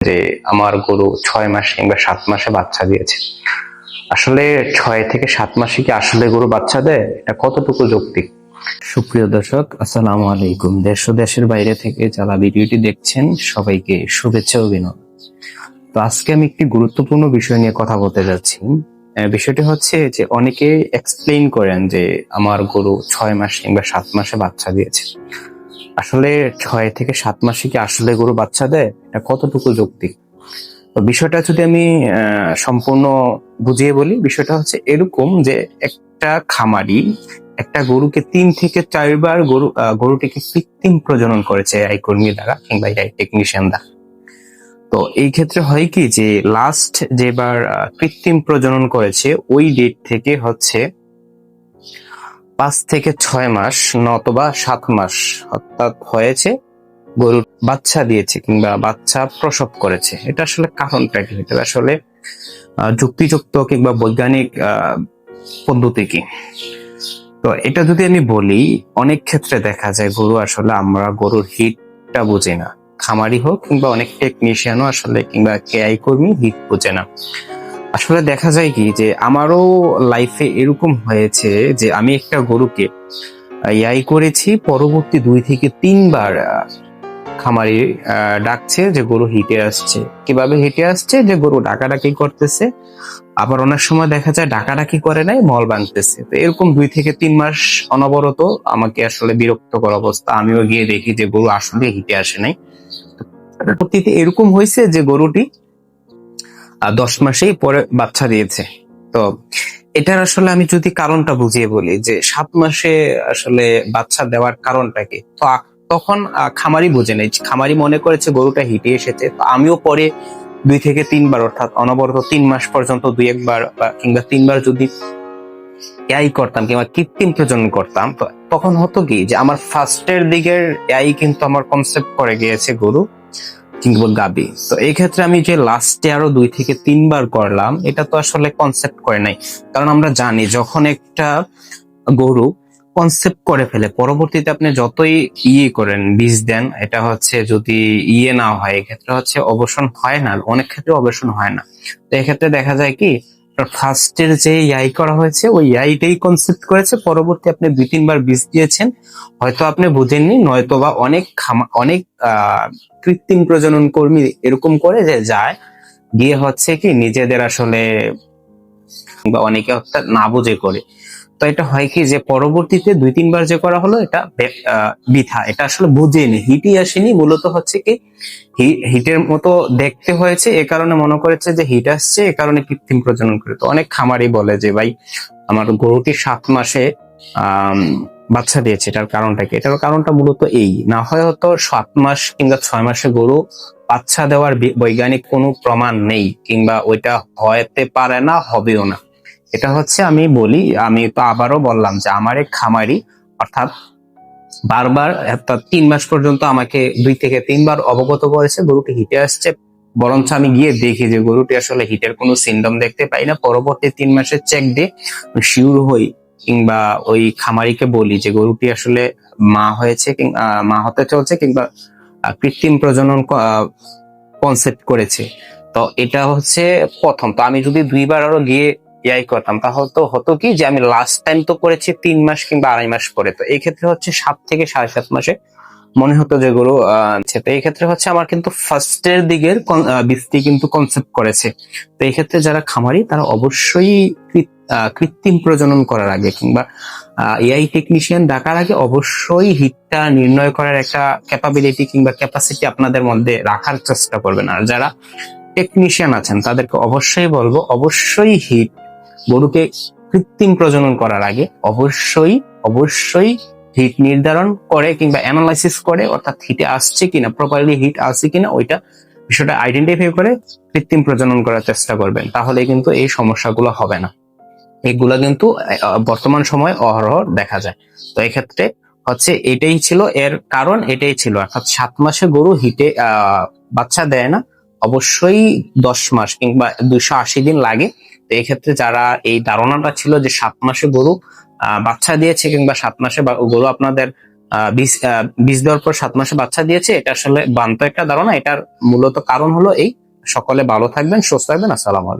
যে আমার গরু ছয় মাস কিংবা সাত মাসে বাচ্চা দিয়েছে। আসলে ছয় থেকে সাত মাসে কি আসলে গরু বাচ্চা দেয়? এটা কতটুকু যৌক্তিক? সুপ্রিয় দর্শক, আসসালামু আলাইকুম। দেশ দেশের বাইরে থেকে যারা ভিডিওটি দেখছেন, সবাইকে শুভেচ্ছা অভিনন্দন। তো আজকে আমি একটি গুরুত্বপূর্ণ বিষয় নিয়ে কথা বলতে যাচ্ছি। বিষয়টি হচ্ছে যে অনেকে এক্সপ্লেইন করেন যে আমার গরু ছয় মাস কিংবা সাত মাসে বাচ্চা দিয়েছে। আসলে ছয় থেকে সাত মাসে কি আসলে গরু বাচ্চা দেয়? এটা কতটুকু যৌক্তিক? তো বিষয়টা যদি আমি সম্পূর্ণ বুঝিয়ে বলি, বিষয়টা হচ্ছে এরকম যে একটা খামারি একটা গরুকে তিন থেকে চারবার গরু গরুটিকে কৃত্রিম প্রজনন করেছে এই কর্মী দ্বারা কিংবা এই টেকনিশিয়ান দ্বারা। তো এই ক্ষেত্রে হয় কি যে লাস্ট যেবার কৃত্রিম প্রজনন করেছে, ওই ডেট থেকে হচ্ছে পাঁচ থেকে ছয় মাস নতবা সাত মাস অর্থাৎ হয়েছে গরুর বাচ্চা দিয়েছে কিংবা বাচ্চা প্রসব করেছে। এটা আসলে কারণটা কি এটা আসলে যুক্তিযুক্ত কিংবা বৈজ্ঞানিক পদ্ধতি কি? তো এটা যদি আমি বলি, অনেক ক্ষেত্রে দেখা যায় গরু আসলে আমরা গরুর হিটটা বুঝি না। খামারি হোক কিংবা অনেক টেকনিশিয়ানও আসলে কিংবা কেআই কর্মী হিট বোঝে না। আসলে দেখা যায় কি যে আমারও লাইফে এরকম হয়েছে যে আমি একটা গরুকে ইয়াই করেছি, পরবর্তী দুই থেকে তিনবার খামারি ডাকছে যে গরু হিটে আসছে। কীভাবে হিটে আসছে? যে গরু ডাকাডাকি করতেছে। আবার অনেক সময় দেখা যায় ডাকাডাকি করে নাই, মল বাঁধতেছে তো এরকম দুই থেকে তিন মাস অনবরত আমাকে আসলে বিরক্তকর অবস্থা। আমিও গিয়ে দেখি যে গরু আসলে হিটে আসে নাই। পরবর্তীতে এরকম হয়েছে যে গরুটি দশ মাসেই পরে বাচ্চা দিয়েছে। তো এটার আসলে আমি যদি কারণটা বুঝিয়ে বলি যে সাত মাসে আসলে বাচ্চা দেওয়ার কারণটা কি? তো তখন খামারি বুঝে নেই। খামারি মনে করেছে গরুটা হিটে এসেছে। তো আমিও পরে দুই থেকে তিনবার, অর্থাৎ অনবরত তিন মাস পর্যন্ত দুই একবার বা কিংবা তিনবার যদি এআই করতাম কিংবা কৃত্রিম প্রজনন করতাম, তো তখন হতো কি যে আমার ফার্স্টের দিকের এআই কিন্তু আমার কনসেপ্ট করে গিয়েছে গরু। কিংবা গাবি। তো এই ক্ষেত্রে আমি যে লাস্টে আরও দুই থেকে তিনবার করলাম, এটা তো আসলে কনসেপ্ট করে নাই। কারণ আমরা জানি যখন একটা গরু কনসেপ্ট করে ফেলে, পরবর্তীতে আপনি যতই ইয়ে করেন, বীজ দেন, এটা হচ্ছে যদি ইয়ে না হয়, এক্ষেত্রে হচ্ছে অবসন হয় না, অনেক ক্ষেত্রে অবসন হয় না। তো এক্ষেত্রে দেখা যায় কি ফার্স্টের যে ইয়াই করা হয়েছে, ওই ইয়াইটাই কনসেপ্ট করেছে। পরবর্তী আপনি দুই, তিনবার বীজ দিয়েছেন। হয়তো আপনি বোঝেননি, নয়তো বা অনেক খামা, অনেক কৃত্রিম প্রজনন কর্মী এরকম করে যে যায়। গিয়ে হচ্ছে কি, নিজেদের আসলে বা অনেকে না বুঝে করে। তো এটা হয় কি যে পরবর্তীতে দুই, তিনবার যে করা হলো, এটা বৃথা। এটা আসলে বুঝেনি, হিটই আসেনি। মূলত হচ্ছে কি হিটের মতো দেখতে হয়েছে, এ কারণে মনে করেছে যে হিট আসছে, এ কারণে কৃত্রিম প্রজনন করে। তো অনেক খামারই বলে যে, ভাই, আমার গরুটি সাত মাসে বাচ্চা দিয়েছে, এটার কারণটা কি? এটার কারণটা মূলত এই। না হয় হয়তো সাত মাস কিংবা ছয় মাসে গরু বাচ্চা দেওয়ার বৈজ্ঞানিক কোনো প্রমাণ নেই, কিংবা ওইটা হতে পারে না, হবেও না। এটা হচ্ছে আমি বলি, আমি তো আবারও বললাম যে আমার এক খামারি, অর্থাৎ বারবার, অর্থাৎ তিন মাস পর্যন্ত আমাকে দুই থেকে তিনবার অবগত করেছে, গরুটি হিটে আসছে। বরঞ্চ আমি গিয়ে দেখি যে গরুটি আসলে হিটের কোনো সিন্ডম দেখতে পাই না। পরবর্তী তিন মাসের চেক দিয়ে শিওর হই কিংবা ওই খামারিকে বলি যে গরুটি আসলে মা হয়েছে মা হতে চলছে কিংবা কৃত্রিম প্রজনন কনসেপ্ট করেছে। তো এটা হচ্ছে প্রথম। তো আমি যদি দুইবার আরও গিয়ে ইয়াই করতাম তাহলে তো হতো কি যে আমি লাস্ট টাইম তো করেছি তিন মাস কিংবা আড়াই মাস পরে। তো এই ক্ষেত্রে হচ্ছে সাত থেকে সাড়ে সাত মাসে মনে হতো যেগুলো। তো এই ক্ষেত্রে হচ্ছে আমার কিন্তু ফার্স্টের দিকের কন- আহ, বীজটি কিন্তু কনসেপ্ট করেছে। তো এই ক্ষেত্রে যারা খামারি তারা অবশ্যই কৃত্রিম প্রজনন করার আগে কিংবা এআই টেকনিশিয়ান ডাকার আগে অবশ্যই হিটটা নির্ণয় করার একটা ক্যাপাবিলিটি কিংবা ক্যাপাসিটি আপনাদের মধ্যে রাখার চেষ্টা করবেন। আর যারা টেকনিশিয়ান আছেন তাদেরকে অবশ্যই বলব অবশ্যই হিট গরুকে কৃত্রিম প্রজনন করার আগে অবশ্যই অবশ্যই হিট নির্ধারণ করে কিংবা অ্যানালাইসিস করে, অর্থাৎ হিটে আসছে কিনা প্রপারলি হিট আসছে কিনা, ওইটা বিষয়টা আইডেন্টিফাই করে কৃত্রিম প্রজনন করার চেষ্টা করবেন। তাহলে কিন্তু এই সমস্যাগুলো হবে না। এগুলা কিন্তু বর্তমান সময় অহরহ দেখা যায়। তো এক্ষেত্রে হচ্ছে এটাই ছিল এর কারণ, এটাই ছিল। অর্থাৎ সাত মাসে গরু হিটে বাচ্চা দেয় না, অবশ্যই দশ মাস কিংবা দুইশো আশি দিন লাগে তো এক্ষেত্রে যারা এই ধারণাটা ছিল যে সাত মাসে গরু বাচ্চা দিয়েছে কিংবা সাত মাসে গরু আপনাদের বীজ দেওয়ার পর সাত মাসে বাচ্চা দিয়েছে, এটা আসলে বান্ত একটা ধারণা। এটার মূলত কারণ হলো এই। সকলে ভালো থাকবেন, সুস্থ থাকবেন। আসসালাম আলাইকুম।